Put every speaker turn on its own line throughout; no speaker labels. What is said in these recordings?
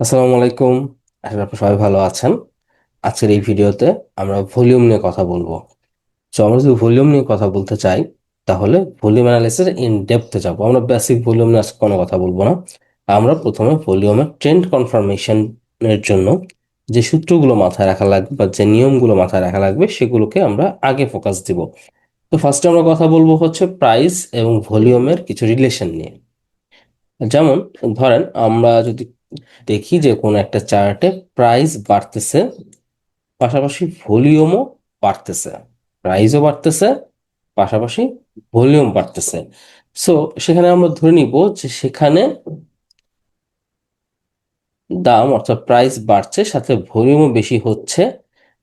আসসালামু আলাইকুম। আশা করি সবাই ভালো আছেন। আজকের এই ভিডিওতে আমরা ভলিউম নিয়ে কথা বলব। তো আমরা যদি ভলিউম নিয়ে কথা বলতে চাই, তাহলে ভলিউম অ্যানালাইসিস ইন ডেপথে যাব। আমরা বেসিক ভলিউম নিয়ে আজকে কোনো কথা বলব না। আমরা প্রথমে ভলিউমের ট্রেন্ড কনফার্মেশনের জন্য যে সূত্রগুলো মাথায় রাখা লাগবে বা যে নিয়মগুলো মাথায় রাখা লাগবে, সেগুলোকে আমরা আগে ফোকাস দিব। তো ফার্স্টে আমরা কথা বলব হচ্ছে প্রাইস এবং ভলিউমের কিছু রিলেশন নিয়ে। যেমন, ধরেন আমরা যদি দেখি যে কোনো একটা চার্টে প্রাইস বাড়তেছে, পাশাপাশি ভলিউমও বাড়তেছে। প্রাইসও বাড়তেছে, পাশাপাশি ভলিউম বাড়তেছে। সো সেখানে আমরা ধরে নিব যে সেখানে দাম অর্থাৎ প্রাইস বাড়ছে, সাথে ভলিউমও বেশি হচ্ছে,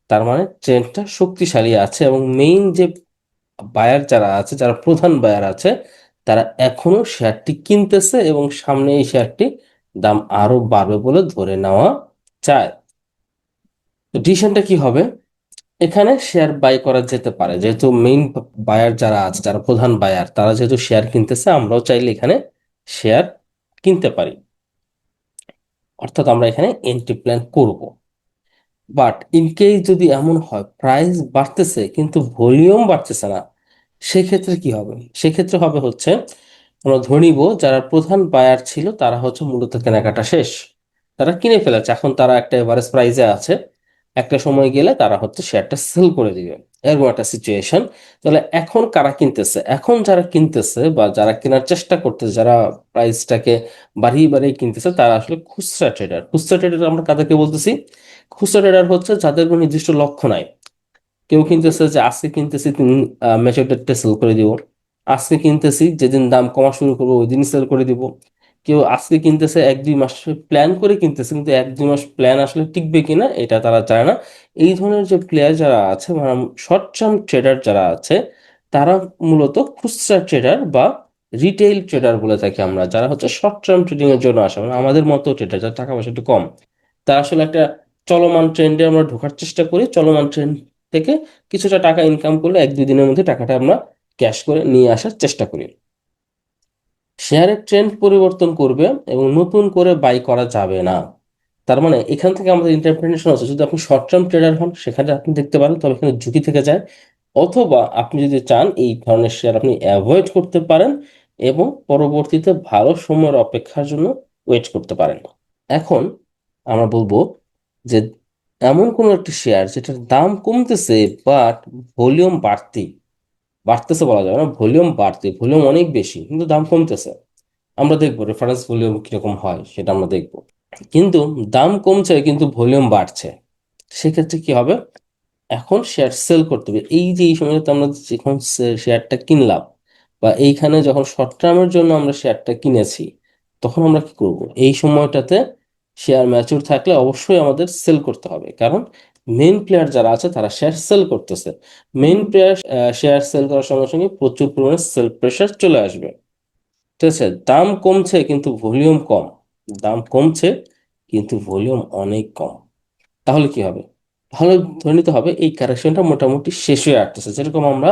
তার মানে ট্রেন্ডটা শক্তিশালী আছে এবং মেইন যে বায়ার যারা আছে, যারা প্রধান বায়ার আছে, তারা এখনও শেয়ারটি কিনতেছে এবং সামনে এই শেয়ারটি দাম আরও বাড়বে বলে ধরে নেওয়া যায়। তো ডিসিশনটা কি হবে? এখানে শেয়ার বাই করা যেতে পারে। যেহেতু মেইন বায়ার যারা আছে, যারা প্রধান বায়ার তারা যেহেতু শেয়ার কিনতেছে, আমরাও চাইলে এখানে শেয়ার কিনতে পারি। অর্থাৎ আমরা এখানে এন্ট্রি প্ল্যান করব। বাট ইন কেস যদি এমন হয় প্রাইস বাড়তেছে, কিন্তু ভলিউম বাড়তেছে না, সেক্ষেত্রে কি হবে? সেক্ষেত্রে হবে হচ্ছে আমরা ধরে যারা প্রধান বায়ার ছিল, তারা হচ্ছে মূলত কেনাকাটা শেষ। তারা কিনে ফেলেছে। এখন তারা একটা এভারেজ প্রাইসে আছে। একটা সময় গেলে তারা হচ্ছে শেয়ারটা সেল করে দিবে। এরকম একটা সিচুয়েশন তাহলে এখন কারা কিনতেছে? এখন যারা কিনতেছে বা যারা কেনার চেষ্টা করতেছে, যারা প্রাইসটাকে বাড়িয়ে বাড়িয়ে কিনতেছে, তারা আসলে খুচরা ট্রেডার খুচরা ট্রেডার আমরা কাদেরকে বলতেছি? খুচরা ট্রেডার হচ্ছে যাদের কোনো নির্দিষ্ট লক্ষ্য নাই। কেউ কিনতেছে যে, আজকে কিনতেছি, তিন ডেটটা সেল করে দিব। আজকে কিনতেছি, যেদিন দাম কমা শুরু করব ওই দিন সেল করে দিব। কেউ আজকে কিনতেছে এক দুই মাস প্ল্যান করে কিনতেছে, কিন্তু এক দুই মাস প্ল্যান আসলে টিকবে কিনা এটা তারা জানে না। এই ধরনের যে প্লেয়ার যারা আছে মানে শর্ট টার্ম ট্রেডার যারা আছে, তারা মূলত খুচরা ট্রেডার বা রিটেইল ট্রেডার বলে থাকি আমরা, যারা হচ্ছে শর্ট টার্ম ট্রেডিং এর জন্য আসে। মানে আমাদের মতো ট্রেডার যার টাকা পয়সা একটু কম, তারা আসলে একটা চলমান ট্রেন্ডে আমরা ঢোকার চেষ্টা করি। চলমান ট্রেন্ড থেকে কিছুটা টাকা ইনকাম করলে এক দুই দিনের মধ্যে টাকাটা আমরা ক্যাশ করে নিয়ে আসার চেষ্টা করি। শেয়ারের ট্রেন্ড পরিবর্তন করবে এবং নতুন করে বাই করা যাবে না। তার মানে এখান থেকে আমাদের ইন্টারপ্রিটেশন আছে যদি আপনি শর্ট টার্ম ট্রেডার হন, সেখানে আপনি দেখতে পারেন, তবে এখানে ঝুঁকি থেকে যায়। অথবা আপনি যদি চান, এই ধরনের শেয়ার আপনি অ্যাভয়েড করতে পারেন এবং পরবর্তীতে ভালো সময়ের অপেক্ষার জন্য ওয়েট করতে পারেন। এখন আমরা বলব যে, এমন কোনো একটি শেয়ার যেটার দাম কমতেছে বাট ভলিউম বাড়তি বাড়তেছে বলা যাবে না, ভলিউম বাড়তি, ভলিউম অনেক বেশি, কিন্তু দাম কমতেছে। আমরা দেখব রেফারেন্স ভলিউম কীরকম হয়, সেটা আমরা দেখব। কিন্তু দাম কমছে, কিন্তু ভলিউম বাড়ছে। সেক্ষেত্রে কি হবে? এখন শেয়ার সেল করতে হবে। এই যে, এই সময়টাতে আমরা যখন শেয়ারটা কিনলাম, বা এইখানে যখন শর্ট টার্মের জন্য আমরা শেয়ারটা কিনেছি, তখন আমরা কি করব? এই সময়টাতে শেয়ার ম্যাচিউর থাকলে অবশ্যই আমাদের সেল করতে হবে। কারণ মেইন প্লেয়ার যারা আছে, তারা শেয়ার সেল করতেছে। মেন প্লেয়ার শেয়ার সেল করার সঙ্গে সঙ্গে প্রচুর পরিমাণে সেল প্রেশার চলে আসবে। ঠিক আছে? দাম কমছে কিন্তু ভলিউম কম। দাম কমছে কিন্তু ভলিউম অনেক কম। তাহলে কি হবে? তাহলে ধরে নিতে হবে এই কারেকশনটা মোটামুটি শেষ হয়ে আসতেছে। যেরকম আমরা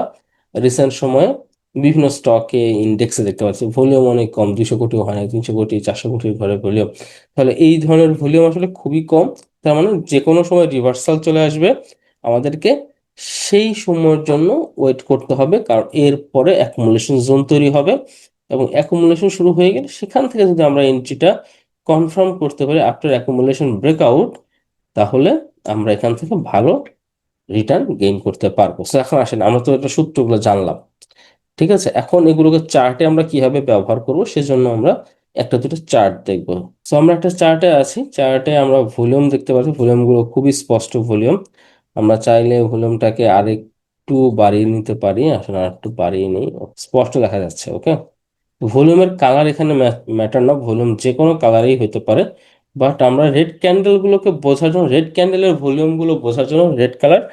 রিসেন্ট সময়ে বিভিন্ন স্টকে ইন্ডেক্সে দেখতে পাচ্ছি ভলিউম অনেক কম, দুইশো কোটি হয় না তিনশো কোটি, চারশো কোটির ঘরে ভলিউম তাহলে এই ধরনের ভলিউম আসলে খুবই কম। তার মানে যে কোনো সময় রিভার্সাল চলে আসবে, আমাদেরকে সেই সময়ের জন্য ওয়েট করতে হবে, কারণ এরপরে অ্যাকুমুলেশন জোন তৈরি হবে এবং অ্যাকুমুলেশন শুরু হয়ে গেলে সেখান থেকে যদি আমরা এন্ট্রিটা কনফার্ম করতে পারি আফটার অ্যাকুমুলেশন ব্রেকআউট তাহলে আমরা এখান থেকে ভালো রিটার্ন গেইন করতে পারব। এখন আসেন, আমরা তো এটা সূত্রগুলো জানলাম, ঠিক আছে? এখন এগুলোকে চার্টে আমরা কীভাবে ব্যবহার করব, সেজন্য আমরা একটা দুটো চার্ট দেখব। তো আমরা একটা চার্টে আছি। চার্টে আমরা ভলিউম দেখতে পাচ্ছি। ভলিউমগুলো খুবই স্পষ্ট ভলিউম আমরা চাইলে ভলিউমটাকে আরেকটু বাড়িয়ে নিতে পারি। আসলে আর একটু বাড়িয়ে নিই। স্পষ্ট দেখা যাচ্ছে ওকে ভলিউমের কালার এখানে ম্যাটার না। ভলিউম যে কোনো কালারেই হতে পারে। বাট আমরা রেড ক্যান্ডেলগুলোকে বোঝার জন্য রেড ক্যান্ডেলের ভলিউমগুলো বোঝার জন্য রেড কালার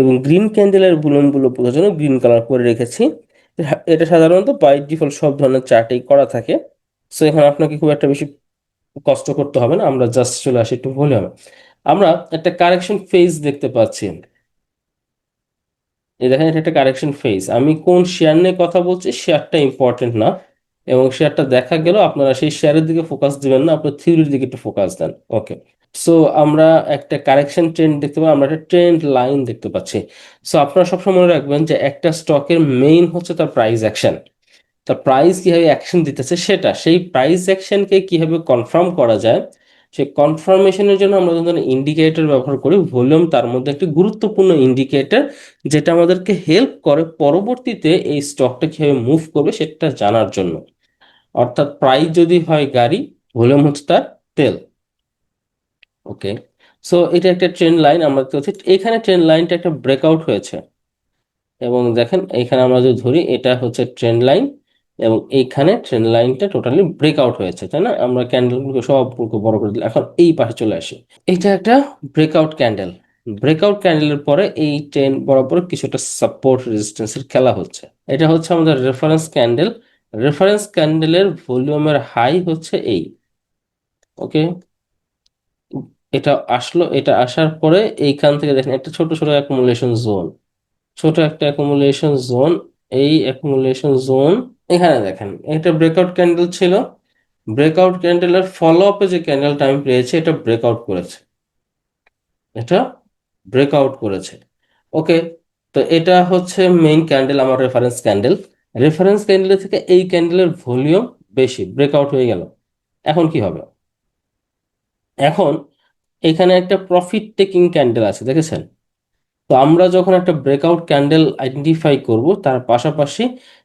এবং গ্রিন ক্যান্ডেলের ভলিউমগুলো বোঝার জন্য গ্রিন কালার করে রেখেছি। এটা সাধারণত বাই ডিফল্ট সব ধরনের চার্টেই করা থাকে। সো এখানে আপনাকে খুব একটা বেশি কষ্ট করতে হবে না, আমরা জাস্ট চলে আসি একটু ভলিউমে আমরা একটা কারেকশন ফেজ দেখতে পাচ্ছি। এই দেখেন, এটা একটা কারেকশন ফেজ আমি কোন শেয়ার নিয়ে কথা বলছি শেয়ারটা ইম্পর্টেন্ট না। এবং শেয়ারটা দেখা গেল, আপনারা সেই শেয়ারের দিকে ফোকাস দিবেন না, আপনার থিওরির দিকে একটু ফোকাস দেন। ওকে সো আমরা একটা কারেকশন ট্রেন্ড দেখতে পাই আমরা একটা ট্রেন্ড লাইন দেখতে পাচ্ছি। সো আপনারা সবসময় মনে রাখবেন যে একটা স্টকের মেইন হচ্ছে তার প্রাইস অ্যাকশন তার প্রাইস কীভাবে অ্যাকশন দিতেছে সেটা, সেই প্রাইস অ্যাকশনকে কীভাবে কনফার্ম করা যায়, সেই কনফার্মেশনের জন্য আমরা যখন ইন্ডিকেটর ব্যবহার করি ভলিউম তার মধ্যে একটি গুরুত্বপূর্ণ ইন্ডিকেটর যেটা আমাদেরকে হেল্প করে পরবর্তীতে এই স্টকটা কীভাবে মুভ করবে সেটা জানার জন্য। অর্থাৎ প্রাইস যদি হয় গাড়ি ভলিউম হচ্ছে তার তেল। ওকে সো এটা একটা ট্রেন্ড লাইন আমরা এখানে ট্রেন্ড লাইনটা একটা ব্রেকআউট হয়েছে। এবং দেখেন, এখানে আমরা যদি ধরি, এটা হচ্ছে ট্রেন্ড লাইন এবং এইখানে ট্রেন্ড লাইনটা টোটালি ব্রেকআউট হয়েছে, তাই না? আমরা ক্যান্ডেলগুলোকে সবগুলোকে বড় করে দিলাম। এখন এই পাশে চলে আসি। এটা একটা ব্রেকআউট ক্যান্ডেল ব্রেকআউট ক্যান্ডেলের পরে এই ট্রেন বরাবর কিছুটা সাপোর্ট রেজিস্ট্যান্সের খেলা হচ্ছে। এটা হচ্ছে আমাদের রেফারেন্স ক্যান্ডেল রেফারেন্স ক্যান্ডেলের ভলিউমের হাই হচ্ছে এই। ওকে এটা আসলো, এটা আসার পরে এইখান থেকে দেখেন, একটা ছোট ছোট অ্যাকুমুলেশন জোন ছোট একটা অ্যাকুমুলেশন জোন এই অ্যাকুমুলেশন জোন এখানে দেখেন এটা ব্রেকআউট ক্যান্ডেল ছিল। ব্রেকআউট ক্যান্ডেলের ফলো আপে যে ক্যান্ডেলটা আমি পেয়েছি, এটা ব্রেকআউট করেছে। এটা ব্রেকআউট করেছে। ওকে, তো এটা হচ্ছে মেইন ক্যান্ডেল আমার রেফারেন্স ক্যান্ডেল রেফারেন্স ক্যান্ডেল থেকে এই ক্যান্ডেলের ভলিউম বেশি ব্রেকআউট হয়ে গেল। এখন কি হবে? এখন এখানে একটা প্রফিট টেকিং ক্যান্ডেল আছে, দেখেছেন? তো আমরা যখন একটা ব্রেকআউট ক্যান্ডেল আইডেন্টিফাই করব, তার পাশাপাশি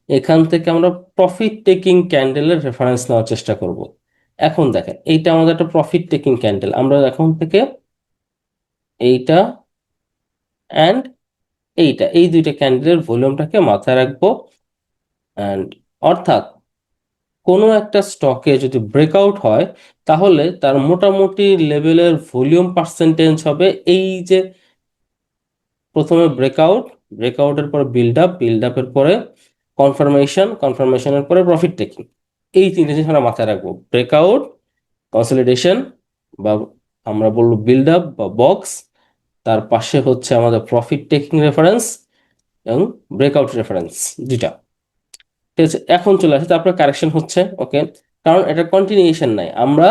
এখান থেকে আমরা প্রফিট টেকিং ক্যান্ডেলের রেফারেন্স নেওয়ার চেষ্টা করব। এখন দেখেন, এইটা আমাদের একটা প্রফিট টেকিং ক্যান্ডেল আমরা এখন থেকে এইটা অ্যান্ড এইটা, এই দুইটা ক্যান্ডেলের ভলিউমটাকে মাথায় রাখব অ্যান্ড অর্থাৎ কোনো একটা স্টকে যদি ব্রেকআউট হয়, তাহলে তার মোটামুটি লেভেলের ভলিউম পার্সেন্টেজ হবে এই যে প্রথমে ব্রেকআউট ব্রেকআউটের পরে বিল্ড আপ বিল্ড আপের পরে কনফার্মেশন কনফার্মেশনের পরে প্রফিট টেকিং এই তিনটে জিনিস আমরা মাথায় রাখব। ব্রেকআউট কনসলিডেশন বা আমরা বলব বিল্ড আপ বা বক্স তার পাশে হচ্ছে আমাদের প্রফিট টেকিং রেফারেন্স এবং ব্রেকআউট রেফারেন্স দুইটা। ঠিক আছে, এখন চলে আসে, তারপরে কারেকশন হচ্ছে ওকে কারণ এটা কন্টিনিউশন নাই। আমরা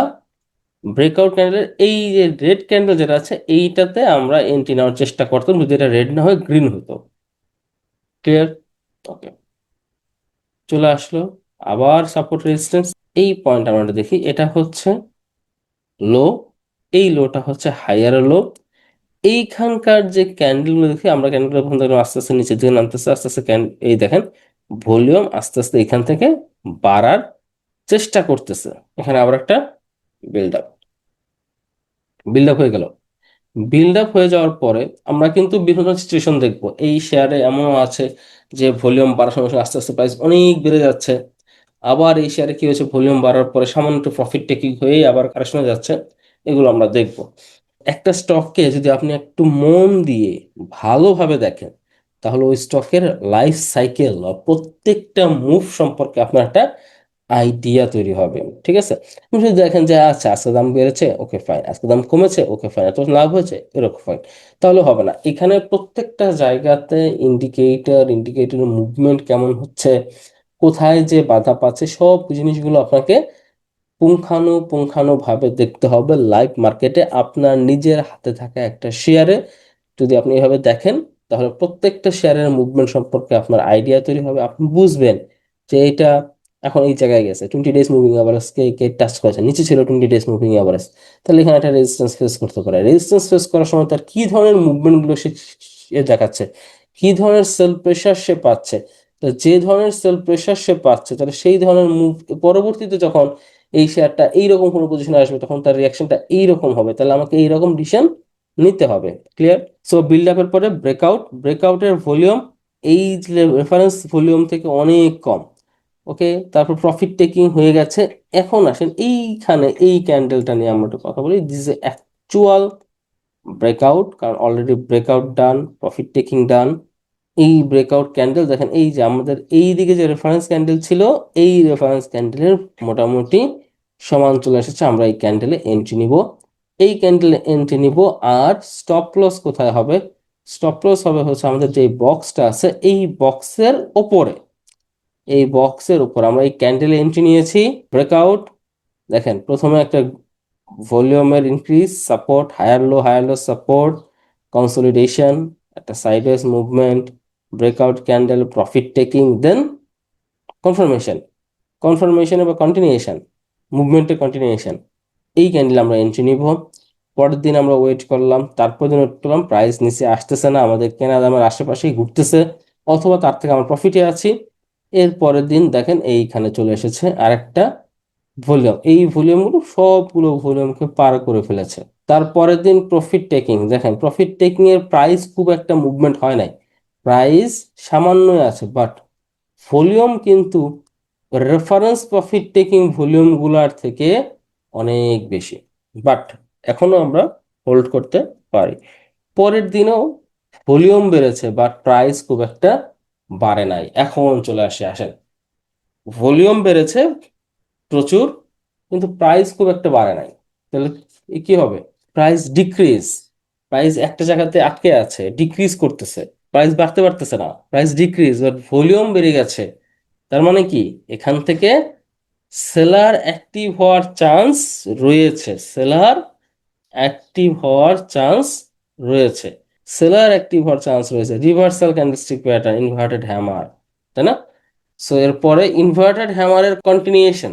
ব্রেকআউট ক্যান্ডেলের এই যে রেড ক্যান্ডেল যেটা আছে, এইটাতে আমরা এন্ট্রি নেওয়ার চেষ্টা করতাম। যদি এটা রেড না হয়ে গ্রিন হতো। ক্লিয়ার ওকে চলে আসলো। আবার সাপোর্ট রেজিস্ট্যান্স এই পয়েন্ট আমরা দেখি। এটা হচ্ছে লো এই লোটা হচ্ছে হায়ার লো এইখানকার যে ক্যান্ডেলগুলো দেখি, আমরা ক্যান্ডেলগুলো আস্তে আস্তে নিচের দিকে নামতেছে, আস্তে আস্তে এই দেখেন ভলিউম আস্তে আস্তে এখান থেকে বাড়ার চেষ্টা করতেছে। এখানে আবার একটা বিল্ড আপ বিল্ড আপ হয়ে গেল। বিল্ড আপ হয়ে যাওয়ার পরে আমরা কিন্তু বিভিন্ন সিচুয়েশন দেখব। এই শেয়ারে এমনও আছে যে ভলিউম বাড়ার সঙ্গে সঙ্গে আস্তে আস্তে প্রাইস অনেক বেড়ে যাচ্ছে। আবার এই শেয়ারে কি হয়েছে? ভলিউম বাড়ার পরে সামান্য একটু প্রফিট টেকিং হয়ে আবার কারেকশনে যাচ্ছে। এগুলো আমরা দেখব। একটা স্টককে যদি আপনি একটু মন দিয়ে ভালোভাবে দেখেন, তাহলে ওই স্টকের লাইফ সাইকেল বা প্রত্যেকটা মুভ সম্পর্কে আপনার একটা আইডিয়া তৈরি হবে, ঠিক আছে? আপনি যদি দেখেন যে আচ্ছা আজকে দাম বেড়েছে, ওকে ফাইন আজকে দাম কমেছে, ওকে ফাইন এত লাভ হয়েছে, এরকম ফাইন তাহলে হবে না। এখানে প্রত্যেকটা জায়গাতে ইন্ডিকেটর ইন্ডিকেটরের মুভমেন্ট কেমন হচ্ছে, কোথায় যে বাধা পাচ্ছে, সব জিনিসগুলো আপনাকে পুঙ্খানু পুঙ্খানুপুঙ্খানুভাবে দেখতে হবে। লাইভ মার্কেটে আপনার নিজের হাতে থাকা একটা শেয়ারে যদি আপনি এভাবে দেখেন, তাহলে প্রত্যেকটা শেয়ারের মুভমেন্ট সম্পর্কে আপনার আইডিয়া তৈরি হবে। আপনি বুঝবেন যে, এটা এখন এই জায়গায় গেছে। টোয়েন্টি ডেজ মুভিং অ্যাভারেজ কে কে টাচ করেছে? নিচে ছিল টোয়েন্টি ডেজ মুভিং অ্যাভারেজ তাহলে এখানে একটা রেজিস্ট্যান্স ফেস করতে পারে। রেজিস্ট্যান্স ফেস করার সময় তার কি ধরনের মুভমেন্টগুলো সে দেখাচ্ছে? কি ধরনের সেল প্রেশার সে পাচ্ছে? যে ধরনের সেল প্রেশার সে পাচ্ছে, তাহলে সেই ধরনের মুভ পরবর্তীতে যখন এই শেয়ারটা এইরকম কোনো পজিশনে আসবে, তখন তার রিয়াকশনটা এইরকম হবে। তাহলে আমাকে এইরকম ডিসিশন নিতে হবে। ক্লিয়ার সো বিল্ড আপের পরে ব্রেকআউট ব্রেকআউটের ভলিউম এই রেফারেন্স ভলিউম থেকে অনেক কম। ওকে তারপর প্রফিট টেকিং হয়ে গেছে। এখন আসেন এইখানে, এই ক্যান্ডেলটা নিয়ে আমরা একটু কথা বলি। দিস এ অ্যাকচুয়াল ব্রেকআউট কারণ already breakout done profit taking done এই ব্রেকআউট ক্যান্ডেল দেখেন এই যে আমাদের এই দিকে যে রেফারেন্স ক্যান্ডেল ছিল, এই রেফারেন্স ক্যান্ডেলের মোটামুটি সমান চলে এসেছে। আমরা এই ক্যান্ডেলে এন্ট্রি নিব। এই ক্যান্ডেলে এন্ট্রি নিব, আর স্টপ লস কোথায় হবে? স্টপ লস হবে হচ্ছে আমাদের যে বক্সটা আছে, এই বক্সের ওপরে। এই বক্সের উপর আমরা এই ক্যান্ডেল এন্ট্রি নিয়েছি ব্রেকআউট দেখেন প্রথমে একটা ভলিউমের increase support higher low higher low support consolidation একটা sideways movement breakout candle profit taking then confirmation confirmation বা কন্টিনিউশন মুভমেন্টের কন্টিনিউশন এই ক্যান্ডেল আমরা এন্ট্রি নিব। পরের দিন আমরা ওয়েট করলাম তারপর দিন ওয়েট করলাম প্রাইস নিচে আসতেছে না, আমাদের কেনা দামের আশেপাশেই ঘুরতেছে, অথবা তার থেকে আমরা প্রফিটে আছি। এর পরের দিন দেখেন এইখানে চলে এসেছে আরেকটা ভলিউম। এই ভলিউমগুলো সবগুলো ভলিউমকে পার করে ফেলেছে। তারপরের দিন প্রফিট টেকিং দেখেন প্রফিট টেকিং এর প্রাইস খুব একটা মুভমেন্ট হয় নাই। প্রাইস সামান্যই আছে বাট ভলিউম কিন্তু রেফারেন্স প্রফিট টেকিং ভলিউমগুলোর থেকে অনেক বেশি। বাট এখনও আমরা হোল্ড করতে পারি। পরের দিনও ভলিউম বেড়েছে বাট প্রাইস খুব একটা বাড়ে নাই। এখন চলে আসে, আসেন। ভলিউম বেড়েছে প্রচুর, কিন্তু প্রাইস খুব একটা বাড়ে নাই। তাহলে কি হবে? প্রাইস ডিক্রিজ প্রাইস একটা জায়গাতে আটকে আছে ডিক্রিজ করতেছে। প্রাইস বাড়তে পারতেছে না প্রাইস ডিক্রিজ বাট ভলিউম বেড়ে গেছে, তার মানে কি? এখান থেকে সেলার অ্যাক্টিভ হওয়ার চান্স রয়েছে। সেলার অ্যাক্টিভ হওয়ার চান্স রয়েছে। সেলার অ্যাক্টিভ হওয়ার চান্স রয়েছে। Reversal candlestick pattern inverted hammer তাই না? সো এরপরে ইনভার্টেড হ্যামারের কন্টিনিউশন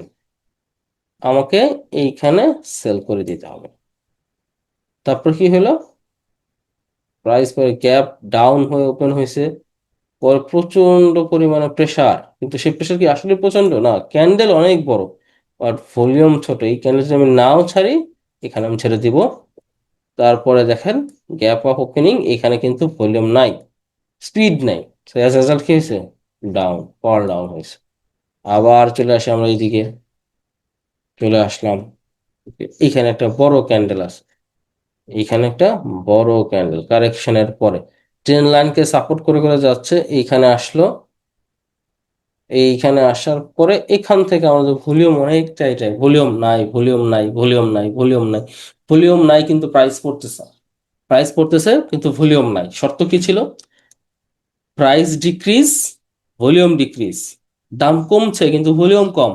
আমাকে এইখানে সেল করে দিতে হবে। তারপর কি হলো? প্রাইস পরে গ্যাপ ডাউন হয়ে ওপেন হয়েছে। পরে প্রচণ্ড পরিমাণে প্রেসার কিন্তু সেই প্রেসার কি আসলে প্রচণ্ড না ক্যান্ডেল অনেক বড় বাট ভলিউম ছোট। এই ক্যান্ডেলটা আমি নাও ছাড়ি, এখানে আমি ছেড়ে দিব। তারপরে দেখেন গ্যাপ অফ ওপেনিং এখানে কিন্তু ভলিউম নাই স্পিড নাই। রেজাল্ট কি হয়েছে? ডাউন পাওয়ার ডাউন হয়েছে। আবার চলে আসি আমরা এইদিকে। চলে আসলাম। এখানে একটা বড় ক্যান্ডেল আছে। এখানে একটা বড় ক্যান্ডেল কারেকশনের পরে। ট্রেন লাইনকে সাপোর্ট করে করে যাচ্ছে। এইখানে আসলো এইখানে আসার পরে এখান থেকে আমাদের ভলিউম অনেকটা এটাই, ভলিউম নাই ভলিউম নাই ভলিউম নাই ভলিউম নাই। ভলিউম নাই কিন্তু প্রাইস পড়তেছে। প্রাইস পড়তেছে কিন্তু ভলিউম নাই। শর্ত কি ছিল? প্রাইস ডিক্রিজ ভলিউম ডিক্রিজ দাম কমছে কিন্তু ভলিউম কম।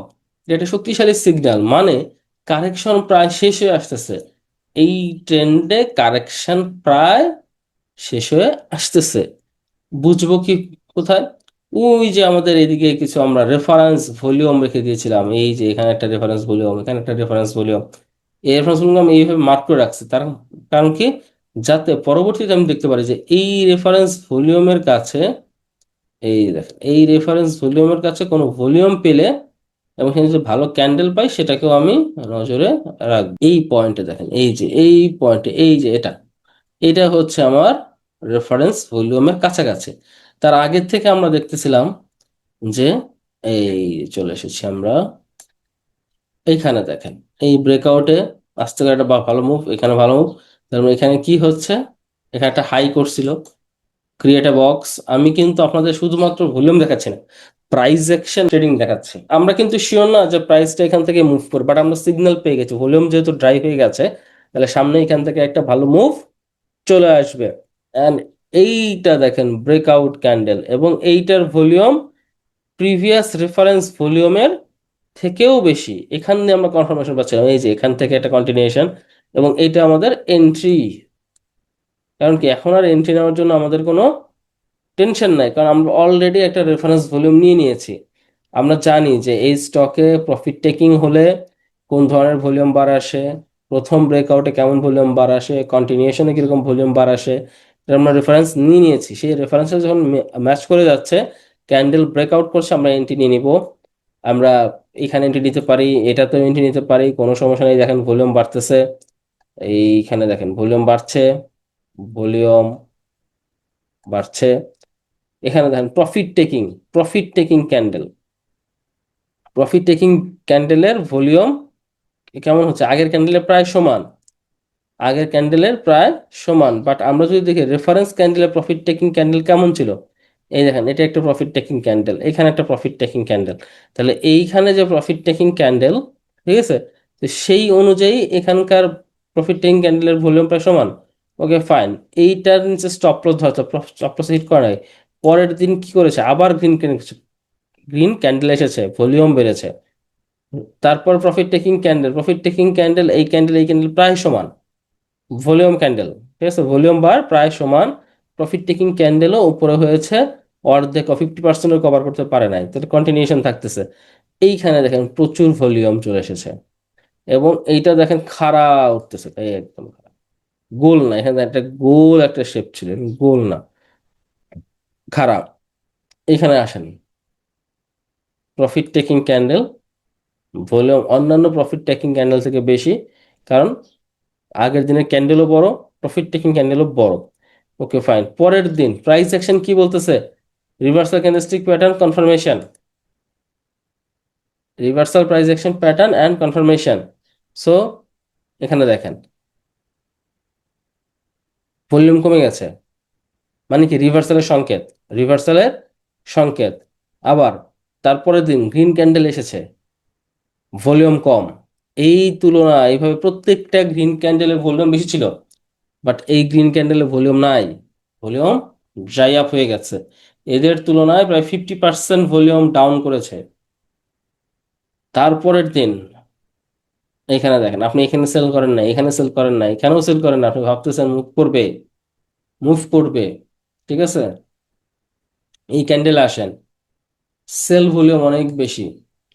এটা শক্তিশালী সিগন্যাল মানে কারেকশন প্রায় শেষ হয়ে আসতেছে। এই ট্রেন্ডে কারেকশন প্রায় শেষ হয়ে আসতেছে। বুঝব কি কোথায়? ওই যে আমাদের এদিকে কিছু আমরা রেফারেন্স ভলিউম রেখে দিয়েছিলাম। এই যে এখানে একটা রেফারেন্স ভলিউম এখানে একটা রেফারেন্স ভলিউম এই রেফারেন্সগুলো আমি এইভাবে মার্ক করে রাখছি। তার কারণ কি? যাতে পরবর্তীতে আমি দেখতে পারি যে এই রেফারেন্স ভলিউমের কাছে, এই দেখেন, এই রেফারেন্স ভলিউমের কাছে কোনো ভলিউম পেলে এবং সেখানে যদি ভালো ক্যান্ডেল পাই সেটাকেও আমি নজরে রাখব। এই পয়েন্টে দেখেন, এই যে, এই পয়েন্টে এই যে এটা। এটা হচ্ছে আমার রেফারেন্স ভলিউমের কাছাকাছি। তার আগের থেকে আমরা দেখতেছিলাম যে, এই চলে এসেছি আমরা। এইখানে দেখেন, এই ব্রেকআউটে আসতে গেলে একটা ভালো মুভ এখানে ভালো মুভ তার মানে এখানে কি হচ্ছে? এখানে একটা হাই করছিল। ক্রিয়েট এ বক্স আমি কিন্তু আপনাদের শুধুমাত্র ভলিউম দেখাচ্ছি না প্রাইস অ্যাকশন ট্রেডিং দেখাচ্ছি। আমরা কিন্তু শিওর না যে প্রাইসটা এখান থেকে মুভ করবে বাট আমরা সিগন্যাল পেয়ে গেছি। ভলিউম যেহেতু ড্রাই হয়ে গেছে, তাহলে সামনে এখান থেকে একটা ভালো মুভ চলে আসবে। অ্যান্ড এইটা দেখেন ব্রেকআউট ক্যান্ডেল এবং এইটার ভলিউম প্রিভিয়াস রেফারেন্স ভলিউমের থেকেও বেশি। এখান দিয়ে আমরা কনফার্মেশন পাচ্ছিলাম, এই যে এখান থেকে একটা কন্টিনিউশন এবং এইটা আমাদের এন্ট্রি কারণ কি, এখন আর এন্ট্রি নেওয়ার জন্য আমাদের কোনো টেনশন নাই, কারণ আমরা অলরেডি একটা রেফারেন্স ভলিউম নিয়ে নিয়েছি। আমরা জানি যে এই স্টকে প্রফিট টেকিং হলে কোন ধরনের ভলিউম বার আসে, প্রথম ব্রেকআউটে কেমন ভলিউম বার আসে কন্টিনিউশনে কীরকম ভলিউম বার আসে এটা আমরা রেফারেন্স নিয়ে নিয়েছি। সেই রেফারেন্সে যখন ম্যাচ করে যাচ্ছে ক্যান্ডেল ব্রেকআউট করছে, আমরা এন্ট্রি নিয়ে নিব। আমরা এখানে এন্ট্রি নিতে পারি, এটাতেও এন্ট্রি নিতে পারি, কোনো সমস্যা নেই। দেখেন ভলিউম বাড়তেছে। এইখানে দেখেন ভলিউম বাড়ছে ভলিউম বাড়ছে। এখানে দেখেন profit taking profit taking candle profit taking ক্যান্ডেলের volume কেমন হচ্ছে? আগের ক্যান্ডেলের প্রায় সমান। আগের ক্যান্ডেলের প্রায় সমান বাট আমরা যদি দেখি রেফারেন্স ক্যান্ডেলের প্রফিট টেকিং ক্যান্ডেল কেমন ছিল? এই দেখেন, এটা একটা প্রফিট টেকিং ক্যান্ডেল এখানে একটা প্রফিট টেকিং ক্যান্ডেল তাহলে এইখানে যে প্রফিট টেকিং ক্যান্ডেল ঠিক আছে? তো সেই অনুযায়ী এখানকার প্রফিট টেকিং ক্যান্ডেলের ভলিউম প্রায় সমান। ওকে ফাইন এইটার নিচে স্টপ লস ধরতো স্টপ লস হিট করা নাই। পরের দিন কি করেছে? আবার গ্রিন গ্রিন ক্যান্ডেল এসেছে ভলিউম বেড়েছে। তারপর profit taking candle profit taking candle এই ক্যান্ডেল এই ক্যান্ডেল প্রায় সমান। Volume candle. ঠিক আছে, ভলিউম বার প্রায় সমান প্রফিট টেকিং ক্যান্ডেলও উপরে হয়েছে, অর্ধেক ফিফটি পার্সেন্টও কভার করতে পারে নাই। তাহলে কন্টিনিউশন থাকতেছে। এইখানে দেখেন প্রচুর ভলিউম চলে এসেছে। এবং এইটা দেখেন খাড়া উঠতেছে এই একদম খাড়া। গোল না, এখানে একটা গোল একটা শেপ ছিল গোল না। খারাপ এখানে আসেন। প্রফিট টেকিং ক্যান্ডেল ভলিউম, অন্যান্য প্রফিট টেকিং ক্যান্ডেল থেকে বেশি, কারণ আগের দিনের ক্যান্ডেলও বড় প্রফিট টেকিং ক্যান্ডেলও বড়। ওকে ফাইন পরের দিন প্রাইস অ্যাকশন কি বলতেছে? Reversal candlestick pattern confirmation reversal price action pattern and confirmation so এখানে দেখেন। ভলিউম কমে গেছে। মানে কি? রিভার্সালের সংকেত। রিভার্সালের সংকেত। আবার, তারপরের দিন গ্রিন ক্যান্ডেল এসেছে। ভলিউম কম। এই তুলনা, এইভাবে প্রত্যেকটা গ্রিন ক্যান্ডেলের ভলিউম বেশি ছিল বাট এই গ্রিন ক্যান্ডেলের ভলিউম নাই। ভলিউম ড্রাই আপ হয়ে গেছে। এদের তুলনায় প্রায় ফিফটি পার্সেন্ট ভলিউম ডাউন করেছে। তারপরের দিন, এখানে দেখেন, আপনি এখানে সেল করেন না এখানে সেল করেন না এখানেও সেল করেন না আপনি ভাবতেছেন মুভ করবে মুভ করবে, ঠিক আছে? এই ক্যান্ডেল আসেন। সেল ভলিউম অনেক বেশি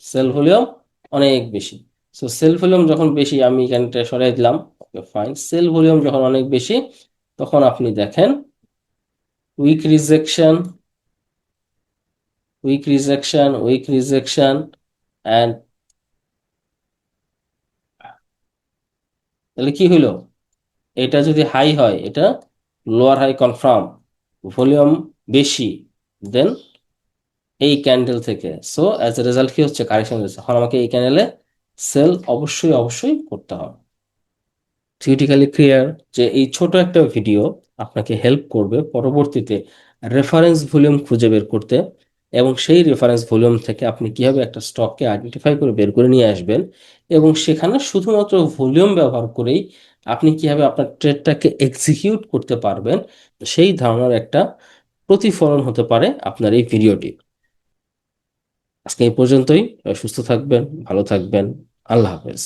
সেল ভলিউম অনেক বেশি। সো সেল ভলিউম যখন বেশি, আমি এখানটা সরাই দিলাম। ওকে ফাইন সেল ভলিউম যখন অনেক বেশি, তখন আপনি দেখেন weak rejection weak rejection weak rejection and তাহলে কি হইল? এটা যদি হাই হয়, এটা লোয়ার হাই কনফার্ম ভলিউম বেশি দেন এই ক্যান্ডেল থেকে। সো অ্যাজ এ রেজাল্ট কি হচ্ছে? কারেকশন হচ্ছে। এখন আমাকে এই ক্যান্ডেলে সেল অবশ্যই অবশ্যই করতে হবে। থিওরিটিক্যালি ক্লিয়ার যে এই ছোট একটা ভিডিও আপনাকে হেল্প করবে পরবর্তীতে রেফারেন্স ভলিউম খুঁজে বের করতে এবং সেই রেফারেন্স ভলিউম থেকে আপনি কীভাবে একটা স্টককে আইডেন্টিফাই করে বের করে নিয়ে আসবেন এবং সেখানে শুধুমাত্র ভলিউম ব্যবহার করেই আপনি কীভাবে আপনার ট্রেডটাকে এক্সিকিউট করতে পারবেন সেই ধারণার একটা প্রতিফলন হতে পারে আপনার এই ভিডিওটি আজকে এই পর্যন্তই। সুস্থ থাকবেন, ভালো থাকবেন। আল্লাহ হাফেজ।